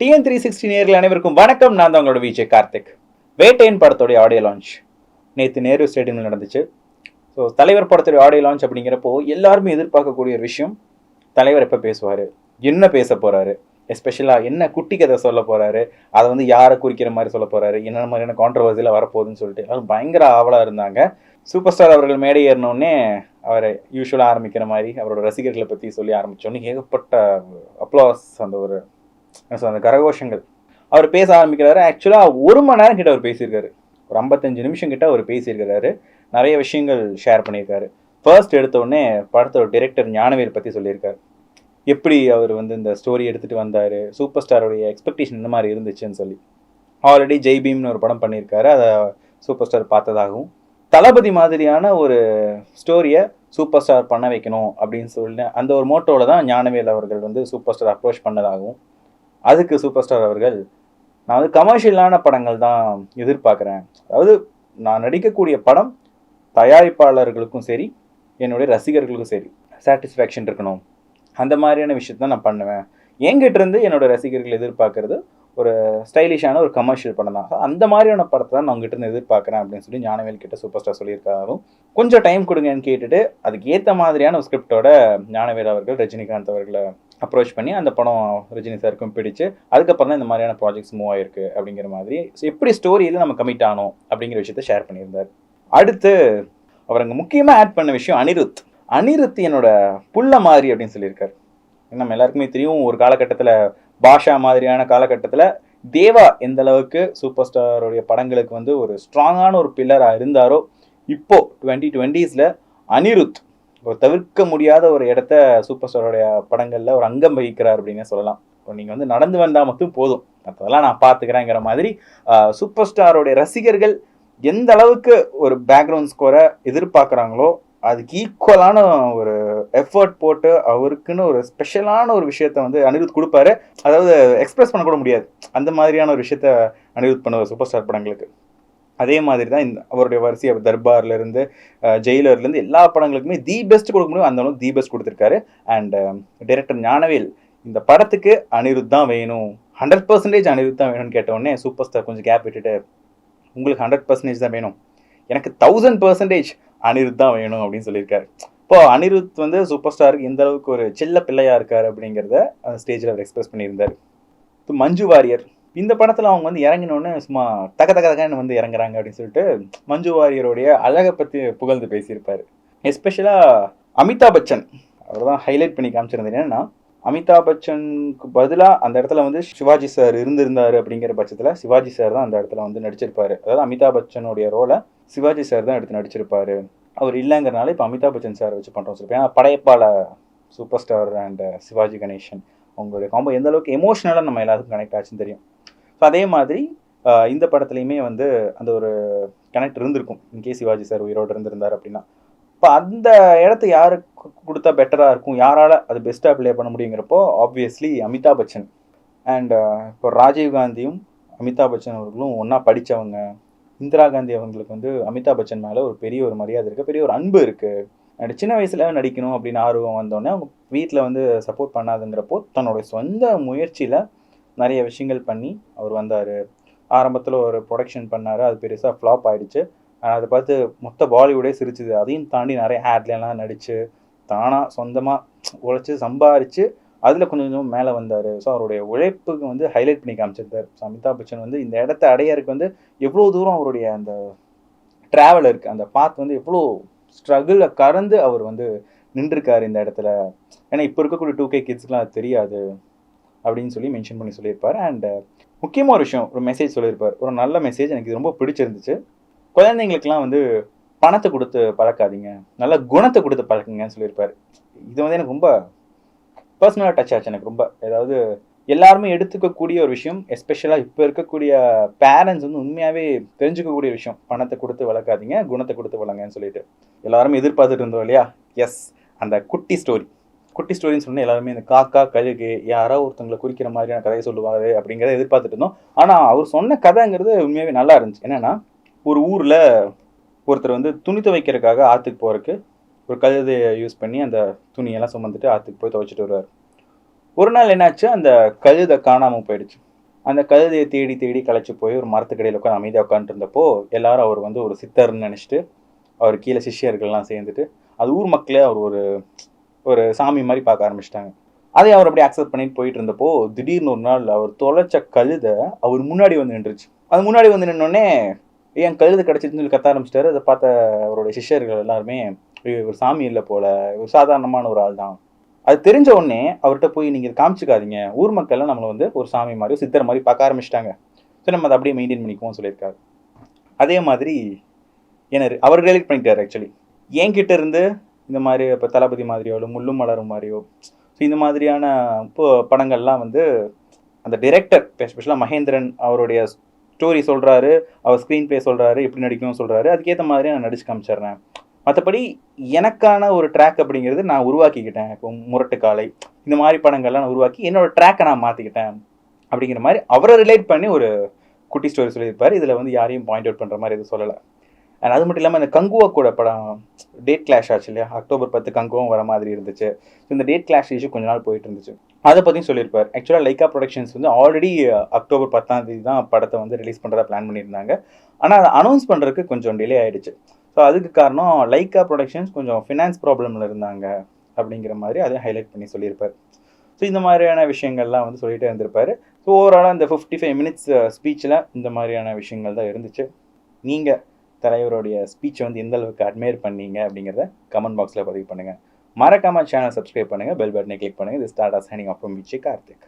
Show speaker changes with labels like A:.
A: TN three sixty நேரில் அனைவருக்கும் வணக்கம். நான் தான் உங்களோட விஜய் கார்த்திக். வேட்டையன் படத்தோடைய ஆடியோ லான்ச் நேற்று நேரு ஸ்டேடியமில் நடந்துச்சு. ஸோ தலைவர் படத்துடைய ஆடியோ லான்ச் அப்படிங்கிறப்போ எல்லாருமே எதிர்பார்க்கக்கூடிய ஒரு விஷயம் தலைவர் எப்போ பேசுவார்? என்ன பேச போகிறாரு எஸ்பெஷலாக என்ன குட்டி கதை சொல்ல போகிறாரு அதை வந்து யாரை குறிக்கிற மாதிரி சொல்ல போகிறாரு என்னென்ன மாதிரியான கான்ட்ரவர்சியில் வரப்போகுதுன்னு சொல்லிட்டு எல்லாரும் பயங்கர ஆவலாக இருந்தாங்க. சூப்பர் ஸ்டார் அவர்கள் மேடை ஏறினோடனே அவரை யூஸ்வலாக ஆரம்பிக்கிற மாதிரி அவரோட ரசிகர்களை பற்றி சொல்லி ஆரம்பித்தோன்னே ஏகப்பட்ட அப்ளாஸ் அந்த ஒரு ஸோ அந்த கரகோஷங்கள். அவர் பேச ஆரம்பிக்கிறாரு. ஆக்சுவலாக ஒரு மணி நேரம் கிட்ட அவர் பேசியிருக்காரு. ஒரு ஐம்பத்தஞ்சு நிமிஷம் கிட்ட அவர் பேசியிருக்கிறாரு. நிறைய விஷயங்கள் ஷேர் பண்ணியிருக்காரு. ஃபர்ஸ்ட் எடுத்த உடனே படத்தோட டிரெக்டர் ஞானவேல் பற்றி சொல்லியிருக்காரு. எப்படி அவர் வந்து இந்த ஸ்டோரி எடுத்துகிட்டு வந்தார்? சூப்பர் ஸ்டாரோடைய எக்ஸ்பெக்டேஷன் இந்த மாதிரி இருந்துச்சுன்னு சொல்லி. ஆல்ரெடி ஜெய் பீம்னு ஒரு படம் பண்ணியிருக்காரு. அதை சூப்பர் ஸ்டார் பார்த்ததாகவும் தளபதி மாதிரியான ஒரு ஸ்டோரியை சூப்பர் ஸ்டார் பண்ண வைக்கணும் அப்படின்னு சொல்லி அந்த ஒரு மோட்டோவில் தான் ஞானவேல் அவர்கள் வந்து சூப்பர் ஸ்டார் அப்ரோச் பண்ணதாகவும் அதுக்கு சூப்பர் ஸ்டார் அவர்கள் நான் வந்து கமர்ஷியலான படங்கள் தான் எதிர்பார்க்குறேன். அதாவது நான் நடிக்கக்கூடிய படம் தயாரிப்பாளர்களுக்கும் சரி என்னுடைய ரசிகர்களுக்கும் சரி சாட்டிஸ்ஃபேக்ஷன் இருக்கணும். அந்த மாதிரியான விஷயத்தான் நான் பண்ணுவேன். என்கிட்ட இருந்து என்னோட ரசிகர்கள் எதிர்பார்க்கறது ஒரு ஸ்டைலிஷான ஒரு கமர்ஷியல் படம் தான். அந்த மாதிரியான படத்தை தான் நான் உங்ககிட்ட இருந்து எதிர்பார்க்குறேன் அப்படின்னு சொல்லி ஞானவேல் கிட்ட சூப்பர் ஸ்டார் சொல்லியிருக்காரும் கொஞ்சம் டைம் கொடுங்கன்னு கேட்டுட்டு அதுக்கு ஏற்ற மாதிரியான ஒரு ஸ்கிரிப்டோட ஞானவேல் அவர்கள் ரஜினிகாந்த் அவர்களை அப்ரோச் பண்ணி அந்த படம் ரஜினி சாருக்கும் பிடிச்சு அதுக்கப்புறம் தான் இந்த மாதிரியான ப்ராஜெக்ட்ஸ் மூவ் ஆயிருக்கு அப்படிங்கிற மாதிரி. ஸோ எப்படி ஸ்டோரியில் நம்ம கமிட் ஆனோம் அப்படிங்கிற விஷயத்த ஷேர் பண்ணியிருந்தார். அடுத்து அவர் அங்கே முக்கியமாக ஆட் பண்ண விஷயம் அனிருத். அனிருத் என்னோட புள்ள மாதிரி அப்படின்னு சொல்லியிருக்காரு. நம்ம எல்லாருக்குமே தெரியும் ஒரு காலகட்டத்தில் பாஷா மாதிரியான காலகட்டத்தில் தேவா எந்த அளவுக்கு சூப்பர் ஸ்டாருடைய படங்களுக்கு வந்து ஒரு ஸ்ட்ராங்கான ஒரு பில்லராக இருந்தாரோ இப்போ டுவெண்ட்டி டுவெண்ட்டீஸில் அனிருத் ஒரு தவிர்க்க முடியாத ஒரு இடத்த சூப்பர் ஸ்டாரோடைய படங்களில் ஒரு அங்கம் வகிக்கிறார் அப்படின்னு சொல்லலாம். இப்போ நீங்கள் வந்து நடந்து வந்தால் மட்டும் போதும். அதெல்லாம் நான் பார்த்துக்கிறேங்கிற மாதிரி சூப்பர் ஸ்டாரோடைய ரசிகர்கள் எந்த அளவுக்கு ஒரு பேக்ரவுண்ட் ஸ்கோரை எதிர்பார்க்குறாங்களோ அதுக்கு ஈக்குவலான ஒரு எஃபர்ட் போட்டு அவருக்குன்னு ஒரு ஸ்பெஷலான ஒரு விஷயத்த வந்து அனிருத் கொடுப்பாரு. அதாவது எக்ஸ்பிரஸ் பண்ண கூட முடியாது. அந்த மாதிரியான ஒரு விஷயத்த அனிருத் பண்ணுவார் சூப்பர் ஸ்டார் படங்களுக்கு. அதே மாதிரி தான் இந்த அவருடைய வரிசை தர்பார்லேருந்து தர்பார்ல இருந்து எல்லா படங்களுக்குமே தி பெஸ்ட் கொடுக்க முடியும். அந்த அளவுக்கு தி பெஸ்ட் கொடுத்துருக்காரு. அண்ட் டைரக்டர் ஞானவேல் இந்த படத்துக்கு அனிருத் தான் வேணும். ஹண்ட்ரட் பர்சன்டேஜ் அனிருத் தான் வேணும்னு கேட்டவுடனே சூப்பர் ஸ்டார் கொஞ்சம் கேப் விட்டுட்டு உங்களுக்கு ஹண்ட்ரட் பர்சன்டேஜ் தான் வேணும். எனக்கு தௌசண்ட் பர்சன்டேஜ் அனிருத் தான் வேணும் அப்படின்னு சொல்லியிருக்காரு. இப்போ அனிருத் வந்து சூப்பர் ஸ்டாருக்கு இந்த அளவுக்கு ஒரு செல்ல பிள்ளையா இருக்காரு அப்படிங்கிறத அந்த ஸ்டேஜில் அவர் எக்ஸ்பிரஸ் பண்ணியிருந்தார். இப்போ மஞ்சு வாரியர் இந்த படத்தில் அவங்க வந்து இறங்கினோடனே சும்மா தக்க தக்க தக்கன்னு வந்து இறங்குறாங்க அப்படின்னு சொல்லிட்டு மஞ்சு வாரியருடைய அழகை பற்றி புகழ்ந்து பேசியிருப்பார். எஸ்பெஷலாக அமிதாப் பச்சன் அவர் தான் ஹைலைட் பண்ணி காமிச்சிருந்தது என்னன்னா அமிதாப் பச்சனுக்கு பதிலாக அந்த இடத்துல வந்து சிவாஜி சார் இருந்திருந்தார் அப்படிங்கிற பட்சத்தில் சிவாஜி சார் தான் அந்த இடத்துல வந்து நடிச்சிருப்பாரு. அதாவது அமிதாப் பச்சனுடைய ரோலை சிவாஜி சார் தான் எடுத்து நடிச்சிருப்பாரு. அவர் இல்லைங்கிறனால இப்போ அமிதாப் பச்சன் சார் வச்சு பண்ணுறோம் சார் ஏன்னா படையப்பால super star and Sivaji Ganesan அவங்களுடைய காம்போ எந்த அளவுக்கு எமோஷனலாக நம்ம எல்லாத்துக்கும் கனெக்ட் ஆச்சுன்னு தெரியும். ஸோ அதே மாதிரி இந்த படத்துலையுமே வந்து அந்த ஒரு கனெக்ட் இருந்திருக்கும். இன்கே சிவாஜி சார் உயிரோடு இருந்திருந்தார் அப்படின்னா. இப்போ அந்த இடத்த யாருக்கு கொடுத்தா பெட்டராக இருக்கும்? யாரால் அது பெஸ்ட்டாக ப்ளே பண்ண முடியுங்கிறப்போ ஆப்வியஸ்லி அமிதாப் பச்சன். அண்ட் இப்போ ராஜீவ் காந்தியும் அமிதாப் பச்சன் அவர்களும் ஒன்றா படித்தவங்க இந்திரா காந்தி அவங்களுக்கு வந்து அமிதாப் பச்சன் மேலே ஒரு பெரிய ஒரு மரியாதை இருக்குது பெரிய ஒரு அன்பு இருக்குது சின்ன வயசுல நடிக்கணும் அப்படின்னு ஆர்வம் வந்தோடனே அவங்க வீட்டில் வந்து சப்போர்ட் பண்ணாதுங்கிறப்போ தன்னோட சொந்த முயற்சியில் நிறைய விஷயங்கள் பண்ணி அவர் வந்தார். ஆரம்பத்தில் ஒரு ப்ரொடக்ஷன் பண்ணார் அது பெருசாக ஃப்ளாப் ஆயிடுச்சு. ஆனால் அதை பார்த்து மொத்த பாலிவுடே சிரிச்சுது. அதையும் தாண்டி நிறைய ஹேட்லாம் நடித்து தானாக சொந்தமாக உழைச்சி சம்பாரித்து அதில் கொஞ்சம் கொஞ்சம் மேலே வந்தார். ஸோ அவருடைய உழைப்புக்கு வந்து ஹைலைட் பண்ணி காமிச்சிருந்தார் ஸோ அமிதாப் பச்சன் வந்து இந்த இடத்த அடையறதுக்கு வந்து எவ்வளோ தூரம் அவருடைய அந்த ட்ராவல் இருக்குது அந்த பாத் வந்து எவ்வளோ ஸ்ட்ரகிளில் கறந்து அவர் வந்து நின்றுருக்காரு இந்த இடத்துல. ஏன்னா இப்போ இருக்கக்கூடிய டூ கே கிட்ஸ்க்குலாம் அது தெரியாது அப்படின்னு சொல்லி மென்ஷன் பண்ணி சொல்லியிருப்பார். அண்ட் முக்கியமாக ஒரு விஷயம் ஒரு மெசேஜ் சொல்லியிருப்பார். ஒரு நல்ல மெசேஜ் எனக்கு இது ரொம்ப பிடிச்சிருந்துச்சு. குழந்தைங்களுக்குலாம் வந்து பணத்தை கொடுத்து பழக்காதீங்க. நல்ல குணத்தை கொடுத்து பழக்குங்கன்னு சொல்லியிருப்பார். இது வந்து எனக்கு ரொம்ப பர்சனலாக டச் ஆச்சு எனக்கு ரொம்ப. ஏதாவது எல்லாருமே எடுத்துக்கக்கூடிய ஒரு விஷயம் எஸ்பெஷலாக இப்போ இருக்கக்கூடிய பேரண்ட்ஸ் வந்து உண்மையாகவே தெரிஞ்சுக்கக்கூடிய விஷயம். பணத்தை கொடுத்து வளர்க்காதீங்க குணத்தை கொடுத்து வளங்கன்னு சொல்லிட்டு. எல்லாரும் எதிர்பார்த்துட்டு இருந்தோம் இல்லையா? எஸ் அந்த குட்டி ஸ்டோரி குட்டி ஸ்டோரின்னு சொன்னால் எல்லாருமே இந்த காக்கா கழுகு யாரோ ஒருத்தங்களை குறிக்கிற மாதிரியான கதையை சொல்லுவார் அப்படிங்கிறத எதிர்பார்த்துட்டு இருந்தோம். ஆனால் அவர் சொன்ன கதைங்கிறது உண்மையாகவே நல்லா இருந்துச்சு. என்னென்னா ஒரு ஊரில் ஒருத்தர் வந்து துணி துவைக்கிறதுக்காக ஆற்றுக்கு போகிறதுக்கு ஒரு கழுதையை யூஸ் பண்ணி அந்த துணியெல்லாம் சுமந்துட்டு ஆற்றுக்கு போய் துவைச்சிட்டு வருவார். ஒரு நாள் என்னாச்சு? அந்த கழுதை காணாமல் போயிடுச்சு. அந்த கழுதையை தேடி தேடி களைச்சி போய் ஒரு மரத்துக்கடையில் உட்காந்து அமைதியாக உட்காந்துருந்தப்போ எல்லாரும் அவர் வந்து ஒரு சித்தர்னு நினச்சிட்டு அவர் கீழே சிஷ்யர்கள்லாம் சேர்ந்துட்டு அது ஊர் மக்களே அவர் ஒரு ஒரு சாமி மாதிரி பார்க்க ஆரம்பிச்சிட்டாங்க. அதை அவர் அப்படியே அக்செப்ட் பண்ணிட்டு போயிட்டு இருந்தப்போ திடீர்னு ஒரு நாள் அவர் தொலைச்ச கழுதை அவர் முன்னாடி வந்து நின்றுச்சு. அது முன்னாடி வந்து நின்னோடனே ஏன் கழுது கிடச்சிதுன்னு சொல்லி கத்த ஆரம்பிச்சிட்டாரு. அதை பார்த்த அவருடைய சிஷ்யர்கள் எல்லாருமே இவர் சாமி இல்லை போல இவர் சாதாரணமான ஒரு ஆள் தான் அது தெரிஞ்ச உடனே அவர்கிட்ட போய் நீங்கள் இதை காமிச்சிக்காதீங்க. ஊர் மக்கள்லாம் நம்மளை வந்து ஒரு சாமி மாதிரி சித்தர் மாதிரி பார்க்க ஆரம்பிச்சிட்டாங்க. ஸோ நம்ம அதை அப்படியே மெயின்டைன் பண்ணிக்குவோம் சொல்லியிருக்காரு. அதே மாதிரி என்ன அவர் ரிலேட் பண்ணிட்டார் ஆக்சுவலி என்கிட்ட இருந்து இந்த மாதிரி இப்போ தளபதி மாதிரியோ இல்லை முள்ளும் மலரும் மாதிரியோ ஸோ இந்த மாதிரியான இப்போ படங்கள்லாம் வந்து அந்த டிரெக்டர் எஸ்பெஷலாக மகேந்திரன் அவருடைய ஸ்டோரி சொல்கிறாரு அவர் ஸ்க்ரீன் பிளே சொல்கிறாரு எப்படி நடிக்கணும்னு சொல்கிறாரு அதுக்கேற்ற மாதிரி நான் நடிச்சு காமிச்சிடுறேன். மற்றபடி எனக்கான ஒரு ட்ராக் அப்படிங்கிறது நான் உருவாக்கிக்கிட்டேன். இப்போ முரட்டு காலை இந்த மாதிரி படங்கள்லாம் நான் உருவாக்கி என்னோட ட்ராக்கை நான் மாற்றிக்கிட்டேன் அப்படிங்கிற மாதிரி அவரை ரிலேட் பண்ணி ஒரு குட்டி ஸ்டோரி சொல்லியிருப்பார். இதில் வந்து யாரையும் பாயிண்ட் அவுட் பண்ணுற மாதிரி எதுவும் சொல்லலை. அண்ட் அது மட்டும் இல்லாமல் இந்த கங்குவா கூட படம் டேட் கிளாஷ் ஆச்சு இல்லையா? அக்டோபர் பத்து கங்குவும் வர மாதிரி இருந்துச்சு. ஸோ இந்த டேட் கிளாஷ் இஷ்யூ கொஞ்ச நாள் போயிட்டு இருந்துச்சு. அதை பற்றியும் சொல்லியிருப்பார். ஆக்சுவலாக லைக்கா ப்ரொடக்ஷன்ஸ் வந்து ஆல்ரெடி அக்டோபர் பத்தாம் தேதி தான் படத்தை வந்து ரிலீஸ் பண்ணுறதா பிளான் பண்ணியிருந்தாங்க. ஆனால் அதை அனௌன்ஸ் பண்ணுறதுக்கு கொஞ்சம் டிலே ஆகிடுச்சு ஸோ அதுக்கு காரணம் லைக்கா ப்ரொடக்ஷன்ஸ் கொஞ்சம் ஃபினான்ஸ் ப்ராப்ளமில் இருந்தாங்க அப்படிங்கிற மாதிரி அதை ஹைலைட் பண்ணி சொல்லியிருப்பார். ஸோ இந்த மாதிரியான விஷயங்கள்லாம் வந்து சொல்லிகிட்டே இருந்திருப்பார். ஸோ ஓவராலாக இந்த ஃபிஃப்டி ஃபைவ் மினிட்ஸ் ஸ்பீச்சில் இந்த மாதிரியான விஷயங்கள் தான் இருந்துச்சு. நீங்கள் தலைவருடைய ஸ்பீச்சை வந்து எந்த அளவுக்கு அட்மையர் பண்ணீங்க அப்படிங்கிறத கமெண்ட் பாக்ஸில் பதிவு பண்ணுங்கள் மறக்காமல் சேனல் சப்ஸ்கிரைப் பண்ணுங்கள் பெல் பட்டனை கிளிக் பண்ணுங்கள் இது start signing off from Karthik